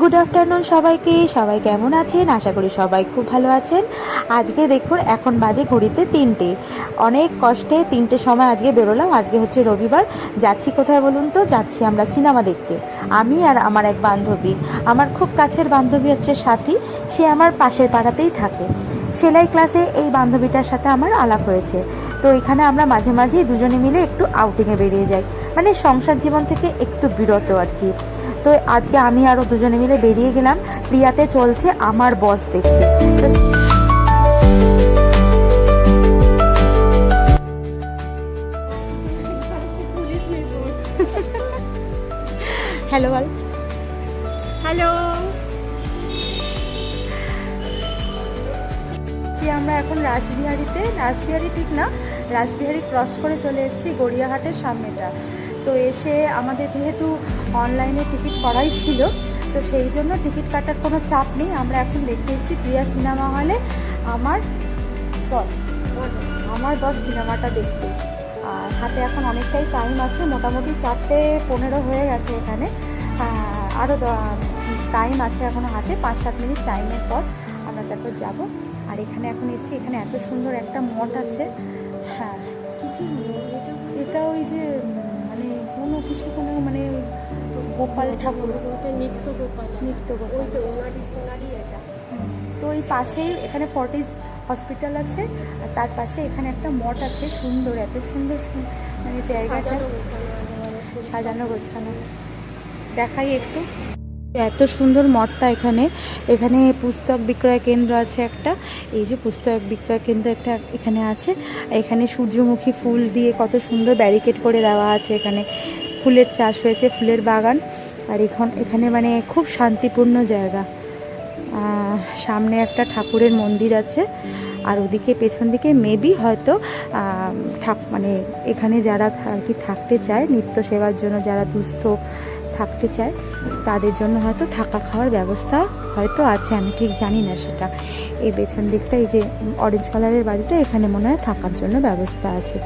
Good afternoon সবাইকে। সবাই কেমন আছেন? আশা করি সবাই খুব ভালো আছেন। আজকে দেখুন, এখন বাজে ঘড়িতে তিনটে। অনেক কষ্টে তিনটে সময় আজকে বেরোলাম। আজকে হচ্ছে রবিবার। যাচ্ছি কোথায় বলুন তো? যাচ্ছি আমরা সিনেমা দেখতে। আমি আর আমার এক বান্ধবী। আমার খুব কাছের বান্ধবী হচ্ছে সাথী। সে আমার পাশের পাড়াতেই থাকে। সেলাই ক্লাসে এই বান্ধবীটার সাথে আমার আলাপ হয়েছে। তো এখানে আমরা মাঝে মাঝেই দুজনে মিলে একটু আউটিংয়ে বেরিয়ে যাই। মানে সংসার জীবন থেকে একটু বিরত আর কি। তো আজকে আমি আরও দুজনে মিলে বেরিয়ে গেলাম। প্রিয়াতে চলছে আমার বস দেখতে। হ্যালো বল হ্যালো যে আমরা এখন রাসবিহারিতে। রাসবিহারি ঠিক না রাসবিহারি ক্রস করে চলে এসেছি গড়িয়াহাটের সামনেটা। তো এসে আমাদের যেহেতু অনলাইনে টিকিট করাই ছিল তো সেই জন্য টিকিট কাটার কোনো চাপ নেই। আমরা এখন দেখতে এসেছি প্রিয়া সিনেমা হলে আমার বস আমার বস সিনেমাটা দেখতে। আর হাতে এখন অনেকটাই টাইম আছে মোটামুটি চারটে পনেরো হয়ে গেছে এখানে। আরও টাইম আছে এখনও হাতে পাঁচ সাত মিনিট টাইমের পর আমরা তারপর যাব। আর এখানে এখন এসেছি এখানে এত সুন্দর একটা মঠ আছে। হ্যাঁ। কিছু এটা ওই যে কোনো কিছু কোনো মানে গোপাল ঠাকুর। নিত্য গোপাল। নিত্য গোপাল। ওই তো ওনারই ওনারই এটা। তো ওই পাশেই এখানে ফর্টিজ হসপিটাল আছে আর তার পাশে এখানে একটা মঠ আছে সুন্দর এত সুন্দর মানে জায়গাটা। সাজানো গোছানো। দেখাই একটু। এত সুন্দর মঠটা এখানে। এখানে পুস্তক বিক্রয় কেন্দ্র আছে একটা। এই যে পুস্তক বিক্রয় কেন্দ্র একটা এখানে আছে। এখানে সূর্যমুখী ফুল দিয়ে কত সুন্দর ব্যারিকেড করে দেওয়া আছে এখানে। ফুলের চাষ হয়েছে, ফুলের বাগান। আর এখন এখানে মানে খুব শান্তিপূর্ণ জায়গা। সামনে একটা ঠাকুরের মন্দির আছে। আর ওদিকে পেছন দিকে মেবি হয়তো মানে এখানে যারা আর কি থাকতে চায়, নিত্য সেবার জন্য যারা দুস্থ থাকতে চায়, তাদের জন্য হয়তো থাকা খাওয়ার ব্যবস্থা হয়তো আছে, আমি ঠিক জানি না সেটা। এই পেছন দিকটা, এই যে অরেঞ্জ কালারের বাড়িটা, এখানে মনে হয় থাকার জন্য ব্যবস্থা আছে।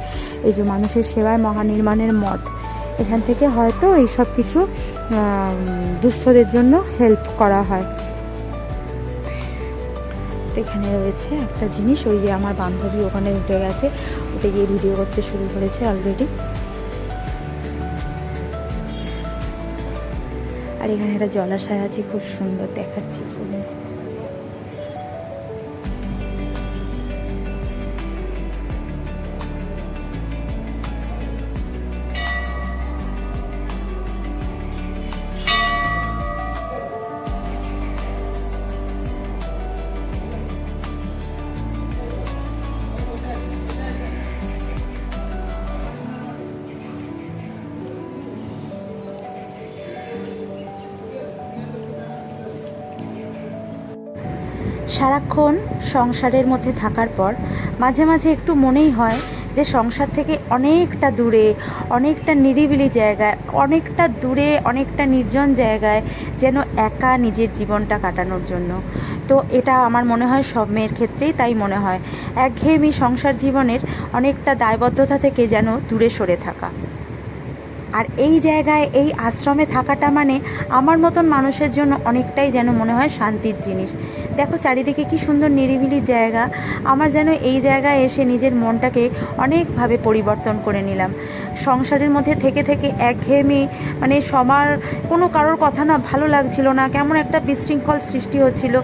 এই যে মানুষের সেবায় মহানির্মাণের মঠ, এখান থেকে হয়তো এই সব কিছু দুস্থদের জন্য হেল্প করা হয়। এখানে রয়েছে একটা জিনিস, ওই যে আমার বান্ধবী ওখানে উঠে গেছে উঠে গিয়ে ভিডিও করতে শুরু করেছে অলরেডি আর এখানে একটা জলাশয় আছে খুব সুন্দর দেখাচ্ছে। চলে সারাক্ষণ সংসারের মধ্যে থাকার পর মাঝে মাঝে একটু মনেই হয় যে সংসার থেকে অনেকটা দূরে, অনেকটা নিরিবিলি জায়গায়, অনেকটা দূরে, অনেকটা নির্জন জায়গায় যেন একা নিজের জীবনটা কাটানোর জন্য। তো এটা আমার মনে হয় সব মেয়ের ক্ষেত্রেই তাই মনে হয়। একঘেয়েমি সংসার জীবনের অনেকটা দায়বদ্ধতা থেকে যেন দূরে সরে থাকা। আর এই জায়গায়, এই আশ্রমে থাকাটা মানে আমার মতন মানুষের জন্য অনেকটাই যেন মনে হয় শান্তির জিনিস। দেখো চারিদিকে কি সুন্দর নিরিবিলি জায়গা। আমার যেন এই জায়গায় এসে নিজের মনটাকে অনেকভাবে পরিবর্তন করে নিলাম। সংসারের মধ্যে থেকে থেকে একঘেয়েমি মানে সবার কোনো কারোর কথা না ভালো লাগছিল না, কেমন একটা বিশৃঙ্খল সৃষ্টি হচ্ছিল।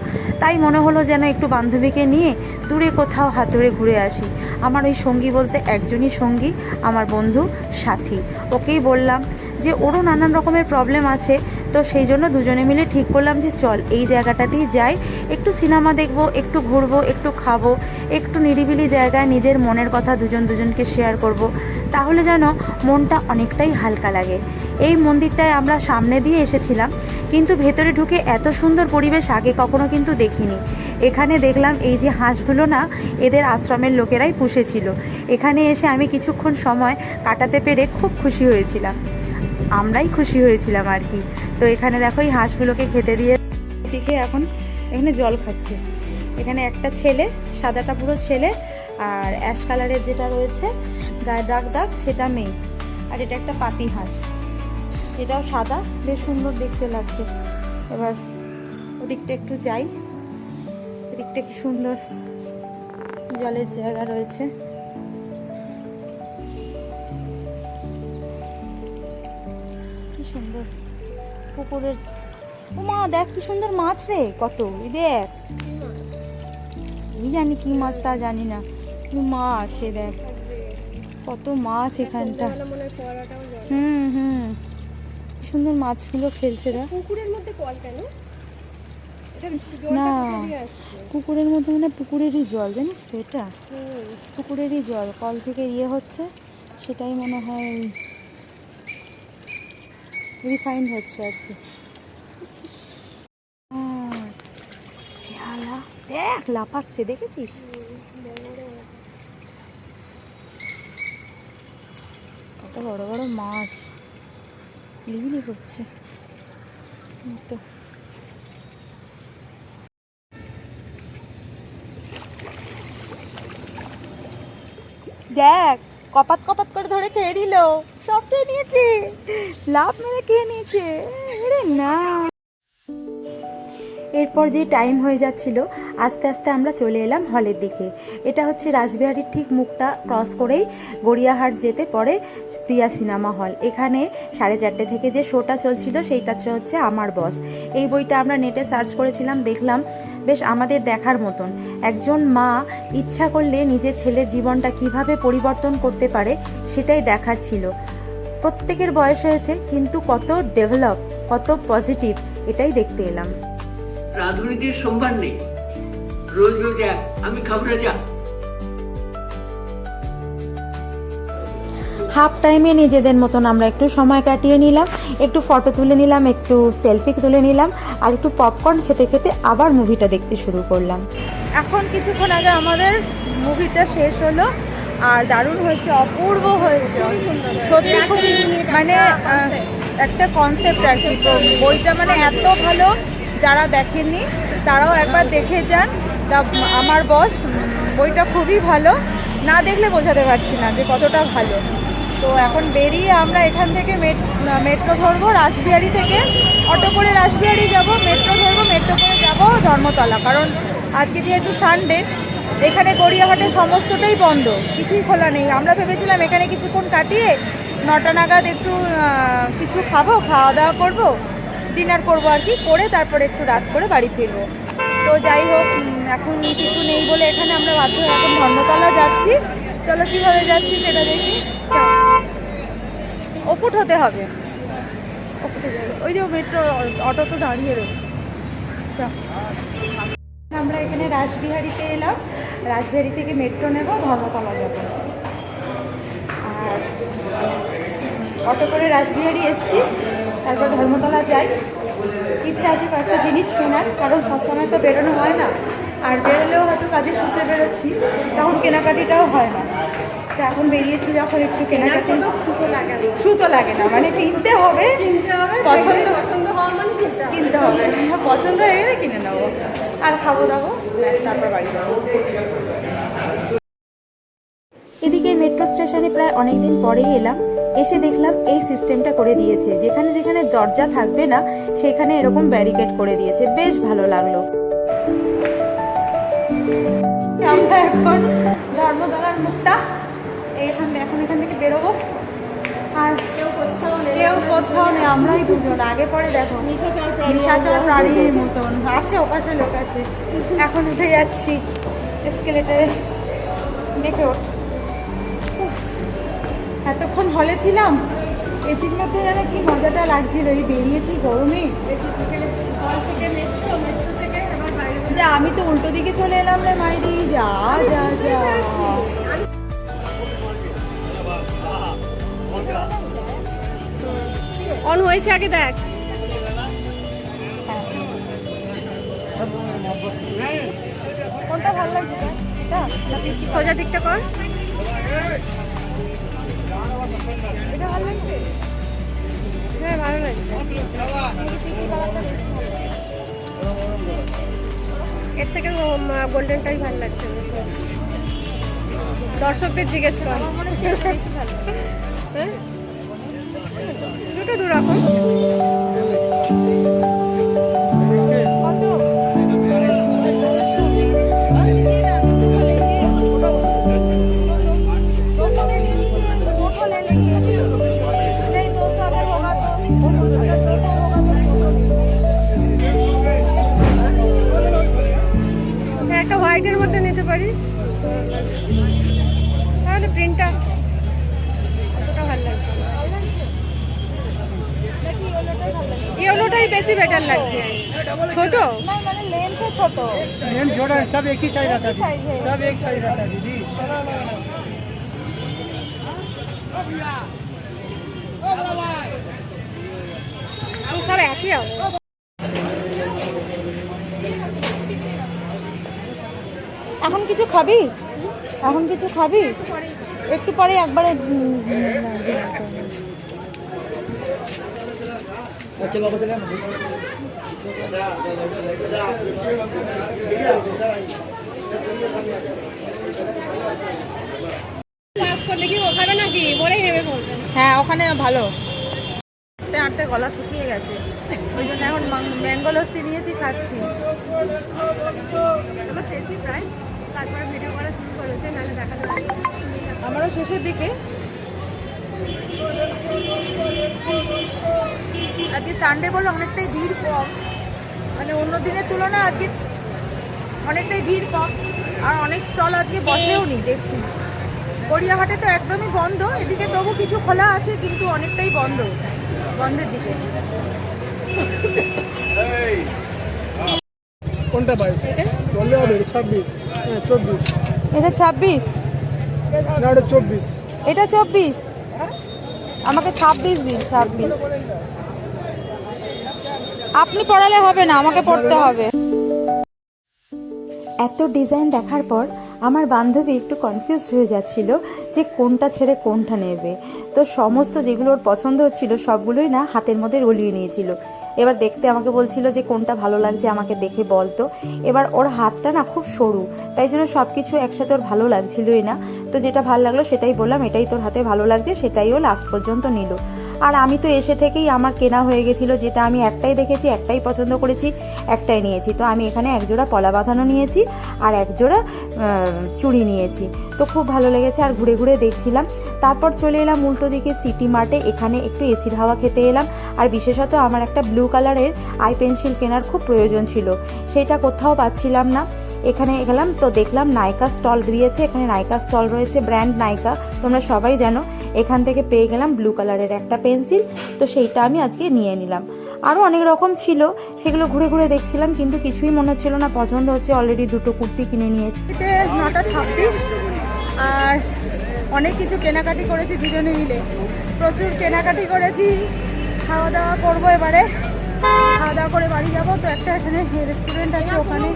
তাই মনে হলো যেন একটু বান্ধবীকে নিয়ে দূরে কোথাও হাতুড়ে ঘুরে আসি। আমার ওই সঙ্গী বলতে একজনই সঙ্গী, আমার বন্ধু, সাথী। ওকেই বললাম যে, ওরও নানান রকমের প্রবলেম আছে তো সেই জন্য দুজনে মিলে ঠিক করলাম যে, চল, এই জায়গাটাতেই যাই একটু সিনেমা দেখব, একটু ঘুরবো, একটু খাব, একটু নিরিবিলি জায়গায় নিজের মনের কথা দুজন দুজনকে শেয়ার করব। তাহলে যেন মনটা অনেকটাই হালকা লাগে। এই মন্দিরটায় আমরা সামনে দিয়ে এসেছিলাম, কিন্তু ভেতরে ঢুকে এত সুন্দর পরিবেশ আগে কখনো কিন্তু দেখিনি। এখানে দেখলাম এই যে হাঁসগুলো না, এদের আশ্রমের লোকেরাই পুষেছিল। এখানে এসে আমি কিছুক্ষণ সময় কাটাতে পেরে খুব খুশি হয়েছিলাম। আমরাই খুশি হয়েছিলাম আর কি। তো এখানে দেখো এই হাঁসগুলোকে খেতে দিয়ে দিকে এখন এখানে জল খাচ্ছে। এখানে একটা ছেলে, সাদাটা পুরো ছেলে আর অ্যাশ কালারের যেটা রয়েছে গায়ে দাগ দাগ, সেটা মেয়ে আর এটা একটা পাতি হাঁস। এটাও সাদা, বেশ সুন্দর দেখতে লাগছে। এবার ওদিকটা একটু যাই। ওদিকটা কি সুন্দর জলের জায়গা রয়েছে। কি সুন্দর পুকুরের ও মা, দেখ কি সুন্দর মাছ রে, কত দেখ। আমি জানি কি মাছ তা জানি না। মাছ এ দেখ। কত মাছ এখানটা। হুম হুম। সুন্দর মাছগুলো ফেলছে রে। পুকুরের মধ্যে কল কেন? না। পুকুরের মধ্যে মানে পুকুরেরই জল জানিস তো এটা? পুকুরেরই জল কল থেকে ইয়ে হচ্ছে সেটাই মনে হয় রিফাইন হচ্ছে আর কি। দেখ লাফাচ্ছে দেখেছিস কত বড় বড় মাছ। লিবিলি করছে। দেখ, কপাত কপাত করে ধরে খেয়ে নিল সব খেয়ে নিয়েছে। লাভ মেরে খেয়ে নিয়েছে। না। এরপর যে টাইম হয়ে যাচ্ছিল, আস্তে আস্তে আমরা চলে এলাম হলের দিকে। এটা হচ্ছে রাসবিহারির ঠিক মুখটা ক্রস করেই গড়িয়াহাট যেতে পরে প্রিয়া সিনেমা হল এখানে সাড়ে চারটে থেকে যে শোটা চলছিল, সেইটা হচ্ছে আমার বস এই বইটা আমরা নেটে সার্চ করেছিলাম, দেখলাম, বেশ আমাদের দেখার মতন। একজন মা ইচ্ছা করলে নিজের ছেলের জীবনটা কীভাবে পরিবর্তন করতে পারে, সেটাই দেখার ছিল। প্রত্যেকের বয়স হয়েছে, কিন্তু কত ডেভেলপ কত পজিটিভ এটাই দেখতে এলাম। রাঁধুনিদের সোমবার নেই। রোজ রোজ এক আমি খাব না যা হাফ টাইমে নিজেদের মতন আমরা একটু সময় কাটিয়ে নিলাম একটু ফটো তুলে নিলাম একটু সেলফি তুলে নিলাম আর একটু পপকর্ন খেতে খেতে আবার মুভিটা দেখতে শুরু করলাম। এখন কিছুক্ষণ আগে আমাদের মুভিটা শেষ হলো আর দারুণ হয়েছে অপূর্ব হয়েছে। সত্যি খুব মানে একটা কনসেপ্ট আর কি। বইটা মানে এত ভালো যারা দেখেননি, তারাও একবার দেখে যান। তা আমার বস বইটা খুবই ভালো। না দেখলে বোঝাতে পারছি না যে কতটা ভালো। তো এখন বেরিয়ে আমরা এখান থেকে মেট্রো ধরবো, রাসবিহারি থেকে। অটো করে রাসবিহারি যাব, মেট্রো ধরবো, মেট্রো করে যাব ধর্মতলা। কারণ আজকে যেহেতু সানডে এখানে গড়িয়াহাটে সমস্তটাই বন্ধ। কিছুই খোলা নেই। আমরা ভেবেছিলাম এখানে কিছুক্ষণ কাটিয়ে নটা নাগাদ একটু কিছু খাব খাওয়া দাওয়া করব। ডিনার করব আর কি, করে তারপরে একটু রাত করে বাড়ি ফিরবো। তো যাই হোক এখন কিছু নেই বলে এখানে আমরা বাধ্য এখন ধর্মতলা যাচ্ছি। চলো কীভাবে যাচ্ছি সেটা দেখি। ওপুট হতে হবে। ওই যে মেট্রো অটো তো দাঁড়িয়ে রয়েছে। আমরা এখানে রাসবিহারিতে এলাম। রাসবিহারি থেকে মেট্রো নেব, ধর্মতলা যাব। আর অটো করে রাসবিহারি এসছি। তারপর ধর্মতলা যাই। ইচ্ছা আছে কয়েকটা জিনিস কেনার কারণ সবসময় তো বেরোনো হয় না। আর বেরোলেও হয়তো কাজে সূত্রে বেরোচ্ছি তখন কেনাকাটিটাও হয় না। তো এখন বেরিয়েছি যখন একটু কেনাকাটি। সুতো লাগে সুতো লাগে না মানে কিনতে হবে। কিনতে হবে পছন্দ পছন্দ হওয়া মানে কিনতে হবে। হ্যাঁ, পছন্দ হয়ে গেলে কিনে নেব। আর খাব দাবো তারপর বাড়ি যাব। স্টেশনে প্রায় অনেক দিন পরেই এলাম। এসে দেখলাম এই সিস্টেমটা করে দিয়েছে। যেখানে যেখানে দরজা থাকবে না সেখানে এরকম ব্যারিকেড করে দিয়েছে। বেশ ভালো লাগল। আমরা এখন ধর্মতলার মুখটা এইখান এখন এখান থেকে বেরোবো। আর কেউ কোথাও নেই। আমরাই দুজন। আগে পরে দেখো। নিশাচর প্রাণীর মতন। আছে ওপাশে লোক আছে। এখন উঠে যাচ্ছি। এসকেলেটারে দেখে ওঠ। এতক্ষণ হলে ছিলাম এসির মধ্যে যেন কি মজাটা লাগছিল এই বেরিয়েছি গরমে। যা আমি তো উল্টো দিকে চলে এলাম রে মাইরি যা যা যা। অন হয়েছে আগে দেখ। কোনটা ভালো লাগছে? সোজা দিকটা কর। হ্যাঁ ভালো লাগছে। এর থেকে গোল্ডেনটাই ভালো লাগছে দর্শকদের জিজ্ঞেস কর দুটো দু পারিস তাহলে প্রিন্টটা অতটা ভালো লাগছে? ইয়েলোটাই বেশি বেটার লাগছে। ছোট? মানে লেন্থ ছোট। লেন্থ ছোট সব একই সাইজ সব একই হবে। এখন কিছু খাবি? এখন কিছু খাবি? একটু পরে একবারে আচ্ছা, হ্যাঁ ওখানে ভালো। হাঁটতে হাঁটতে গলা শুকিয়ে গেছে। ওই জন্য এখন ম্যাঙ্গো লস্যি নিয়েছি খাচ্ছি। প্রায়। তারপরে ভিডিও করা শুরু করেছে নাহলে দেখা যাবে আমারও শেষের দিকে। আজকে সানডে বলে অনেকটাই ভিড় কম। মানে অন্য দিনের তুলনায় আজকে অনেকটাই ভিড় কম। আর অনেক স্টল আজকে বসেও নি দেখছি। গড়িয়াহাটে তো একদমই বন্ধ। এদিকে তবু কিছু খোলা আছে কিন্তু অনেকটাই বন্ধ। বন্ধের দিকে। কোনটা বাইশ? বললে হবে ছাব্বিশ। চব্বিশ। এটা ছাব্বিশ? চব্বিশ। এটা চব্বিশ? আমাকে ছাব্বিশ দিন ছাব্বিশ। আপনি পড়ালে হবে না আমাকে পড়তে হবে। এত ডিজাইন দেখার পর আমার বান্ধবী একটু কনফিউজ হয়ে যাচ্ছিল যে কোনটা ছেড়ে কোনটা নেবে। তো সমস্ত যেগুলো ওর পছন্দ হচ্ছিল সবগুলোই না হাতের মধ্যে রলিয়ে নিয়েছিল। এবার দেখতে আমাকে বলছিল যে কোনটা ভালো লাগছে আমাকে দেখে বলতো এবার ওর হাতটা না খুব সরু, তাই জন্য সব কিছু একসাথে ওর ভালো লাগছিলই না। তো যেটা ভালো লাগল সেটাই বললাম, এটাই তোর হাতে ভালো লাগছে, সেটাই ও লাস্ট পর্যন্ত নিল। আর আমি তো এসে থেকেই আমার কেনা হয়ে গেছিল, যেটা আমি একটাই দেখেছি, একটাই পছন্দ করেছি, একটাই নিয়েছি। তো আমি এখানে একজোড়া পলা বাঁধানো নিয়েছি আর একজোড়া চুড়ি নিয়েছি। তো খুব ভালো লেগেছে আর ঘুরে ঘুরে দেখছিলাম। তারপর চলে এলাম উল্টো দিকে সিটি মার্টে, এখানে একটু এসির হাওয়া খেতে এলাম। আর বিশেষত আমার একটা ব্লু কালারের আই পেন্সিল কেনার খুব প্রয়োজন ছিল, সেটা কোথাও পাচ্ছিলাম না। এখানে গেলাম তো দেখলাম নাইকা স্টল দিয়েছে, এখানে নাইকা স্টল রয়েছে, ব্র্যান্ড নাইকা, তোমরা সবাই জানো। এখান থেকে পেয়ে গেলাম ব্লু কালারের একটা পেন্সিল তো সেইটা আমি আজকে নিয়ে নিলাম। আরও অনেক রকম ছিল সেগুলো ঘুরে ঘুরে দেখছিলাম কিন্তু কিছুই মনে হচ্ছিল না। পছন্দ হচ্ছে অলরেডি দুটো কুর্তি কিনে নিয়েছি। নটা ছাব্বিশ আর অনেক কিছু কেনাকাটি করেছি দুজনে মিলে। প্রচুর কেনাকাটি করেছি। খাওয়া দাওয়া করব এবারে। খাওয়া দাওয়া করে বাড়ি যাব তো একটা এখানে রেস্টুরেন্ট আছে ওখানে।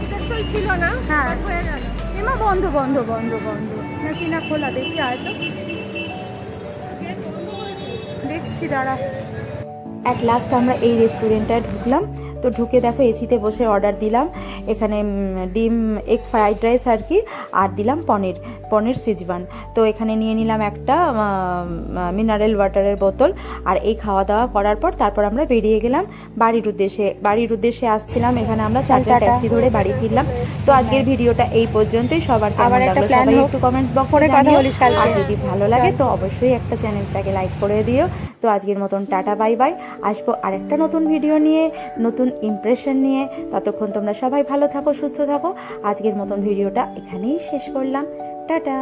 ছিল না? হ্যাঁ। হয়ে গেল। এমা বন্ধ বন্ধ বন্ধ বন্ধ। নাকি না খোলা দেখি আয় তো দেখছি দাঁড়া। অ্যাট লাস্ট আমরা এই রেস্টুরেন্টটায় ঢুকলাম। তো ঢুকে দেখো এসিতে বসে অর্ডার দিলাম। এখানে ডিম এগ ফ্রাইড রাইস আর কি আর দিলাম পনির পনির সিজওয়ান তো এখানে নিয়ে নিলাম একটা মিনারেল ওয়াটারের বোতল। আর এই খাওয়া দাওয়া করার পর তারপর আমরা বেরিয়ে গেলাম বাড়ির উদ্দেশ্যে। বাড়ির উদ্দেশ্যে আসছিলাম এখানে আমরা চারটা ট্যাক্সি ধরে বাড়ি ফিরলাম। তো আজকের ভিডিওটা এই পর্যন্তই। সবার কেমন আবার একটা লাগল সবাই একটু কমেন্টস বক্সে। আর যদি ভালো লাগে তো অবশ্যই একটা চ্যানেলটাকে লাইক করে দিও। তো আজকের মতন টাটা বাই বাই আসব আরেকটা নতুন ভিডিও নিয়ে। নতুন ইমপ্রেশন নিয়ে। ততক্ষণ তোমরা সবাই ভালো থাকো, সুস্থ থাকো। আজকের মতন ভিডিওটা এখানেই শেষ করলাম। টাটা!